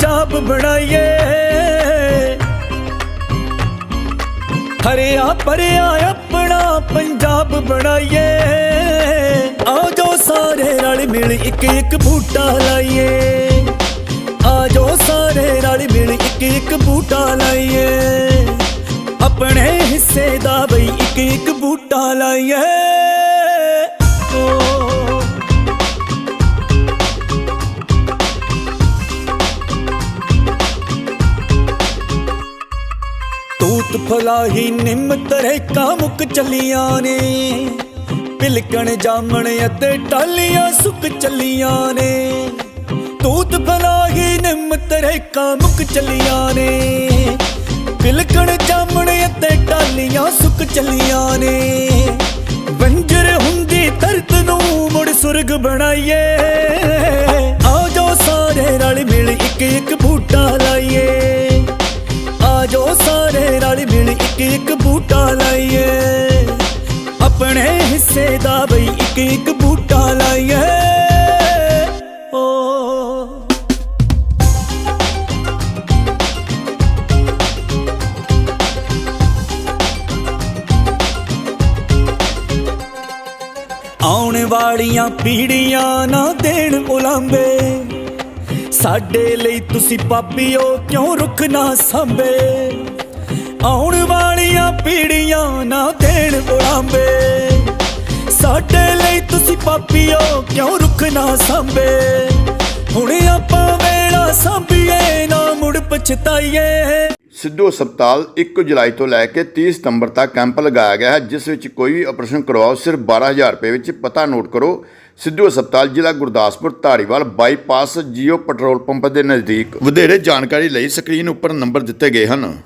ਪੰਜਾਬ ਬਣਾਈਏ ਹਰਿਆ ਭਰਿਆ ਆਪਣਾ ਪੰਜਾਬ ਬਣਾਈਏ ਆ ਜੋ ਸਾਰੇ ਰਲ ਮਿਲ ਇੱਕ ਇੱਕ ਬੂਟਾ ਲਾਈਏ ਆ ਆਜੋ ਸਾਰੇ ਨਾਲ ਮਿਲ ਇੱਕ ਇੱਕ ਬੂਟਾ ਲਾਈਏ ਆਪਣੇ ਹਿੱਸੇ ਦਾ ਬਈ ਇੱਕ ਇੱਕ ਬੂਟਾ ਲਾਈਏ ਤੂਤ ਫਲਾਹੀ ਨਿੰਮ ਤਰੇ ਕਾਮੁਕ ਚੱਲੀਆਂ ਨੇ। ਪਿਲਕਣ ਜਾਮਣ ਅਤੇ ਟਾਲੀਆਂ ਸੁੱਕ ਚੱਲੀਆਂ ਨੇ। ਤੂਤ ਫਲਾਹੀ ਨਿੰਮ ਤਰੇ ਕਾਮੁਕ ਚੱਲੀਆਂ ਨੇ। ਪਿਲਕਣ ਜਾਮਣ ਅਤੇ ਟਾਲੀਆਂ ਸੁੱਕ ਚੱਲੀਆਂ ਨੇ। ਬੰਜਰ ਹੁੰਦੀ ਧਰਤ ਨੂੰ ਮੁੜ ਸੁਰਗ ਬਣਾਈਏ। ਆਜੋ ਸਾਰੇ ਰਲ ਮਿਲ ਇੱਕ ਇੱਕ ਬੂਟਾ ਲਾਈਏ। ਆਪਣੇ ਹਿੱਸੇ ਦਾ ਬਈ ਇੱਕ ਇੱਕ ਬੂਟਾ ਲਾਈਏ। ਓ। ਆਉਣ ਵਾਲੀਆਂ ਪੀੜੀਆਂ ਨਾ ਦੇਣ ਉਲਾਂਬੇ ਸਾਡੇ ਲਈ ਤੁਸੀਂ ਪਾਪੀਓ ਕਿਉਂ ਰੁੱਖ ਨਾ ਸੰਭੇ? ਆਉਣ ਵਾਲੀਆਂ ਪੀੜੀਆਂ ਨਾ ਦੇਣ ਉਲਾਂਬੇ ਸਾਡੇ ਲਈ ਤੁਸੀਂ ਪਾਪੀਓ ਕਿਉਂ ਰੁੱਖ ਨਾ ਸੰਭੇ? ਹੁਣ ਆਪਾਂ ਵੇਲਾ ਸੰਭੀਏ, ਨਾ ਮੁੜ ਪਛਤਾਈਏ। ਸਿੱਧੂ ਹਸਪਤਾਲ 1 ਜੁਲਾਈ ਤੋਂ ਲੈ ਕੇ 30 ਸਤੰਬਰ ਤੱਕ ਕੈਂਪ ਲਗਾਇਆ ਗਿਆ ਹੈ, ਜਿਸ ਵਿੱਚ ਕੋਈ ਵੀ ਆਪਰੇਸ਼ਨ ਕਰਵਾਓ, ਸਿਰਫ 12000 ਰੁਪਏ ਵਿੱਚ ਪਤਾ ਨੋਟ ਕਰੋ। ਸਿੱਧੂ ਹਸਪਤਾਲ ਜ਼ਿਲ੍ਹਾ Gurdaspur Dhariwal bypass Jio petrol pump ਦੇ ਨਜ਼ਦੀਕ। ਵਧੇਰੇ ਜਾਣਕਾਰੀ ਲਈ ਸਕਰੀਨ ਉੱਪਰ ਨੰਬਰ ਦਿੱਤੇ ਗਏ ਹਨ।